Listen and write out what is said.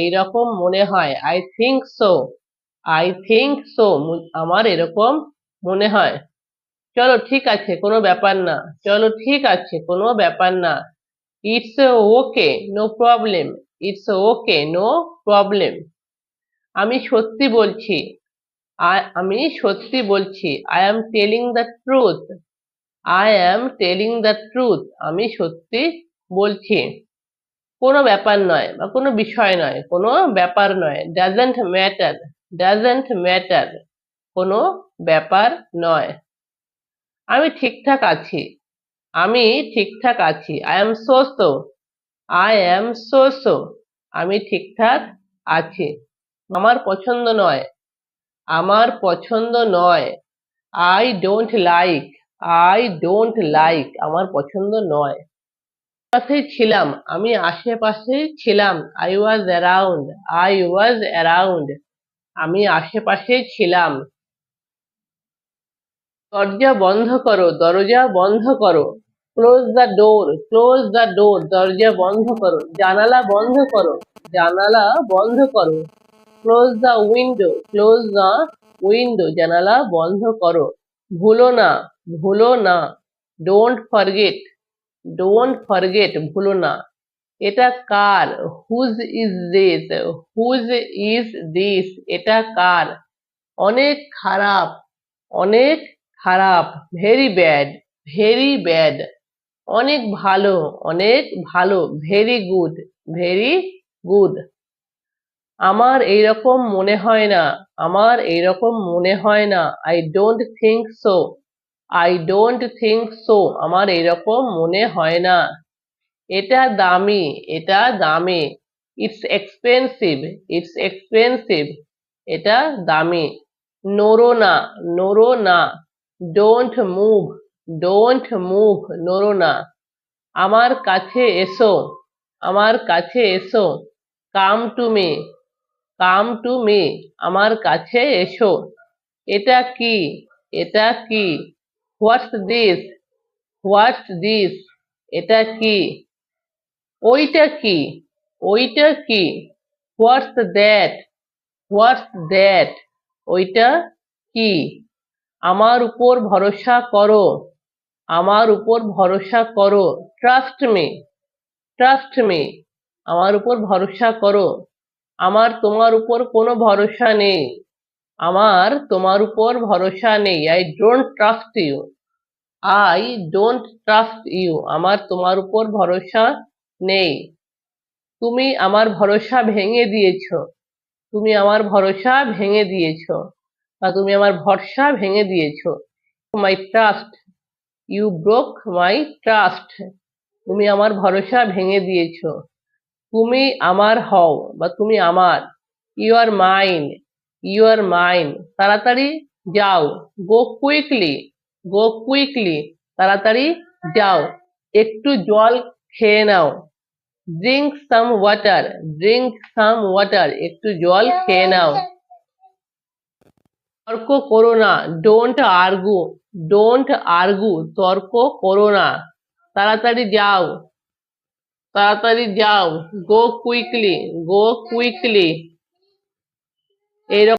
এইরকম মনে হয়। I think so I think so আমার এরকম মনে হয়। চলো ঠিক আছে, কোনো ব্যাপার না। চলো ঠিক আছে, কোনো ব্যাপার না। It's okay no problem it's okay no problem আমি সত্যি বলছি। আমি সত্যি বলছি। I am telling the truth I am telling the truth আমি সত্যি বলছি। কোনো ব্যাপার নয় বা কোনো বিষয় নয়, কোনো ব্যাপার নয়। ডাজেন্ট ম্যাটার ডাজেন্ট ম্যাটার কোনো ব্যাপার নয়। আমি ঠিকঠাক আছি, আমি ঠিকঠাক আছি I am so so I am so so আমি ঠিকঠাক আছি। আমার পছন্দ নয়, আমার পছন্দ নয়। I don't like I don't like আমার পছন্দ নয়। পাশেই ছিলাম, আমি আশেপাশে ছিলাম। I was around I was around আমি আশেপাশে ছিলাম। দরজা বন্ধ করো, দরজা বন্ধ করো। Close the door close the door দরজা বন্ধ করো, জানালা বন্ধ করো, জানালা বন্ধ করো। Close the window close the window জানালা বন্ধ করো। ভুলো না ভুলো না। ডোন্ট ফরগেট ডোন্ট ফরগেট ভুলো না। এটা কার? Whose is this whose is this এটা কার? অনেক খারাপ অনেক খারাপ ভেরি ব্যাড ভেরি ব্যাড অনেক ভালো অনেক ভালো ভেরি গুড ভেরি গুড আমার এইরকম মনে হয় না, আমার এইরকম মনে হয় না। I don't think so I don't think so আমার এরকম মনে হয় না। এটা দামি এটা দামি। ইটস এক্সপেন্সিভ ইটস এক্সপেন্সিভ এটা দামি। নড়ো না নড়ো না। ডোন্ট মুভ ডোন্ট মুভ নড়ো না। আমার কাছে এসো, আমার কাছে এসো। Come to me come to me আমার কাছে এসো। এটা কি এটা কি? হোয়াটস দিস হোয়াটস দিস এটা কি? ওইটা কি? ওইটা কি? হোয়াটস দ্যাট হোয়াটস দ্যাট ওইটা কি? আমার উপর ভরসা করো। আমার উপর ভরসা করো। ট্রাস্ট মি ট্রাস্ট মি আমার উপর ভরসা করো। আমার তোমার উপর কোনো ভরসা নেই। আমার তোমার উপর ভরসা নেই। I don't trust you I don't trust you আমার তোমার উপর ভরসা নেই। তুমি আমার ভরসা ভেঙে দিয়েছ। তুমি আমার ভরসা ভেঙে দিয়েছ বা তুমি আমার ভরসা ভেঙে দিয়েছ। My trust you broke my trust তুমি আমার ভরসা ভেঙে দিয়েছ। তুমি আমার হও বা তুমি আমার। You are mine you are mine তাড়াতাড়ি যাও। গো কুইকলি গো কুইকলি তাড়াতাড়ি যাও। একটু জল খেয়ে নাও। Drink some water drink some water একটু জল খেয়ে নাও। তর্ক করো না ডোন্ট আর্গু ডোন্ট আর্গু তর্ক করো না। তাড়াতাড়ি যাও। তাড়াতাড়ি যাও। গো কুইকলি গো কুইকলি এইরকম